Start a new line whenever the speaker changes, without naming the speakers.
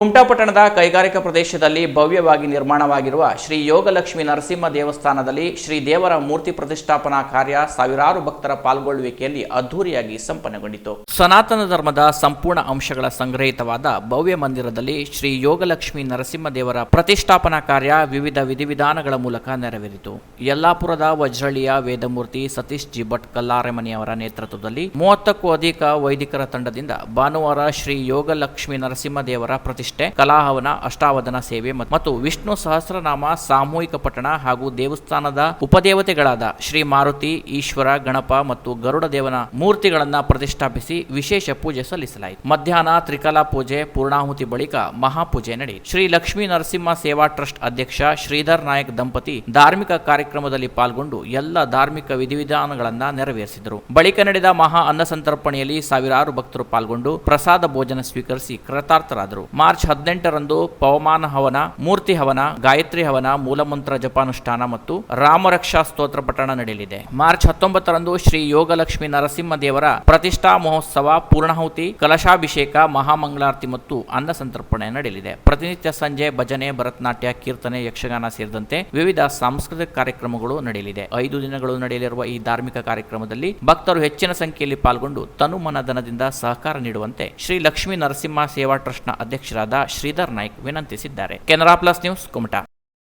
ಕುಮಟಾ ಪಟ್ಟಣದ ಕೈಗಾರಿಕಾ ಪ್ರದೇಶದಲ್ಲಿ ಭವ್ಯವಾಗಿ ನಿರ್ಮಾಣವಾಗಿರುವ ಶ್ರೀ ಯೋಗಲಕ್ಷ್ಮಿ ನರಸಿಂಹ ದೇವಸ್ಥಾನದಲ್ಲಿ ಶ್ರೀ ದೇವರ ಮೂರ್ತಿ ಪ್ರತಿಷ್ಠಾಪನಾ ಕಾರ್ಯ ಸಾವಿರಾರು ಭಕ್ತರ ಪಾಲ್ಗೊಳ್ಳುವಿಕೆಯಲ್ಲಿ ಅದ್ದೂರಿಯಾಗಿ ಸಂಪನ್ನಗೊಂಡಿತು. ಸನಾತನ ಧರ್ಮದ ಸಂಪೂರ್ಣ ಅಂಶಗಳ ಸಂಗ್ರಹಿತವಾದ ಭವ್ಯ ಮಂದಿರದಲ್ಲಿ ಶ್ರೀ ಯೋಗಲಕ್ಷ್ಮಿ ನರಸಿಂಹ ದೇವರ ಪ್ರತಿಷ್ಠಾಪನಾ ಕಾರ್ಯ ವಿವಿಧ ವಿಧಿವಿಧಾನಗಳ ಮೂಲಕ ನೆರವೇರಿತು. ಯಲ್ಲಾಪುರದ ವಜ್ರಳಿಯ ವೇದಮೂರ್ತಿ ಸತೀಶ್ ಜಿ ಭಟ್ ಕಲ್ಲಾರೆಮನಿಯವರ ನೇತೃತ್ವದಲ್ಲಿ ಮೂವತ್ತಕ್ಕೂ ಅಧಿಕ ವೈದಿಕರ ತಂಡದಿಂದ ಭಾನುವಾರ ಶ್ರೀ ಯೋಗಲಕ್ಷ್ಮಿ ನರಸಿಂಹ ದೇವರ ಪ್ರತಿಷ್ಠೆ ಕಲಾಹವನ, ಅಷ್ಟಾವಧನ ಸೇವೆ ಮತ್ತು ವಿಷ್ಣು ಸಹಸ್ರನಾಮ, ಸಾಮೂಹಿಕ ಪಠಣ ಹಾಗೂ ದೇವಸ್ಥಾನದ ಉಪದೇವತೆಗಳಾದ ಶ್ರೀ ಮಾರುತಿ, ಈಶ್ವರ, ಗಣಪ ಮತ್ತು ಗರುಡ ದೇವನ ಮೂರ್ತಿಗಳನ್ನ ಪ್ರತಿಷ್ಠಾಪಿಸಿ ವಿಶೇಷ ಪೂಜೆ ಸಲ್ಲಿಸಲಾಯಿತು. ಮಧ್ಯಾಹ್ನ ತ್ರಿಕಲಾ ಪೂಜೆ, ಪೂರ್ಣಾಹುತಿ ಬಳಿಕ ಮಹಾಪೂಜೆ ನಡೆಯಿತು. ಶ್ರೀ ಲಕ್ಷ್ಮೀ ನರಸಿಂಹ ಸೇವಾ ಟ್ರಸ್ಟ್ ಅಧ್ಯಕ್ಷ ಶ್ರೀಧರ್ ನಾಯಕ್ ದಂಪತಿ ಧಾರ್ಮಿಕ ಕಾರ್ಯಕ್ರಮದಲ್ಲಿ ಪಾಲ್ಗೊಂಡು ಎಲ್ಲ ಧಾರ್ಮಿಕ ವಿಧಿವಿಧಾನಗಳನ್ನ ನೆರವೇರಿಸಿದರು. ಬಳಿಕ ನಡೆದ ಮಹಾ ಅನ್ನ ಸಂತರ್ಪಣೆಯಲ್ಲಿ ಸಾವಿರಾರು ಭಕ್ತರು ಪಾಲ್ಗೊಂಡು ಪ್ರಸಾದ ಭೋಜನ ಸ್ವೀಕರಿಸಿ ಕೃತಾರ್ಥರಾದರು. ಮಾರ್ಚ್ ಹದಿನೆಂಟರಂದು ಪವಮಾನ ಹವನ, ಮೂರ್ತಿ ಹವನ, ಗಾಯತ್ರಿ ಹವನ, ಮೂಲಮಂತ್ರ ಜಪಾನುಷ್ಠಾನ ಮತ್ತು ರಾಮರಕ್ಷಾ ಸ್ತೋತ್ರ ಪಠಣ ನಡೆಯಲಿದೆ. ಮಾರ್ಚ್ ಹತ್ತೊಂಬತ್ತರಂದು ಶ್ರೀ ಯೋಗಲಕ್ಷ್ಮಿ ನರಸಿಂಹ ದೇವರ ಪ್ರತಿಷ್ಠಾ ಮಹೋತ್ಸವ, ಪೂರ್ಣಾಹುತಿ, ಕಲಶಾಭಿಷೇಕ, ಮಹಾಮಂಗಳಾರತಿ ಮತ್ತು ಅನ್ನ ಸಂತರ್ಪಣೆ ನಡೆಯಲಿದೆ. ಪ್ರತಿನಿತ್ಯ ಸಂಜೆ ಭಜನೆ, ಭರತನಾಟ್ಯ, ಕೀರ್ತನೆ, ಯಕ್ಷಗಾನ ಸೇರಿದಂತೆ ವಿವಿಧ ಸಾಂಸ್ಕೃತಿಕ ಕಾರ್ಯಕ್ರಮಗಳು ನಡೆಯಲಿದೆ. ಐದು ದಿನಗಳು ನಡೆಯಲಿರುವ ಈ ಧಾರ್ಮಿಕ ಕಾರ್ಯಕ್ರಮದಲ್ಲಿ ಭಕ್ತರು ಹೆಚ್ಚಿನ ಸಂಖ್ಯೆಯಲ್ಲಿ ಪಾಲ್ಗೊಂಡು ತನುಮನದನದಿಂದ ಸಹಕಾರ ನೀಡುವಂತೆ ಶ್ರೀ ಲಕ್ಷ್ಮೀ ನರಸಿಂಹ ಸೇವಾ ಟ್ರಸ್ಟ್ನ ಅಧ್ಯಕ್ಷರಾದ Shridhar Naik ವಿನಂತಿಸಿದ್ದಾರೆ. Canara plus news Kumta.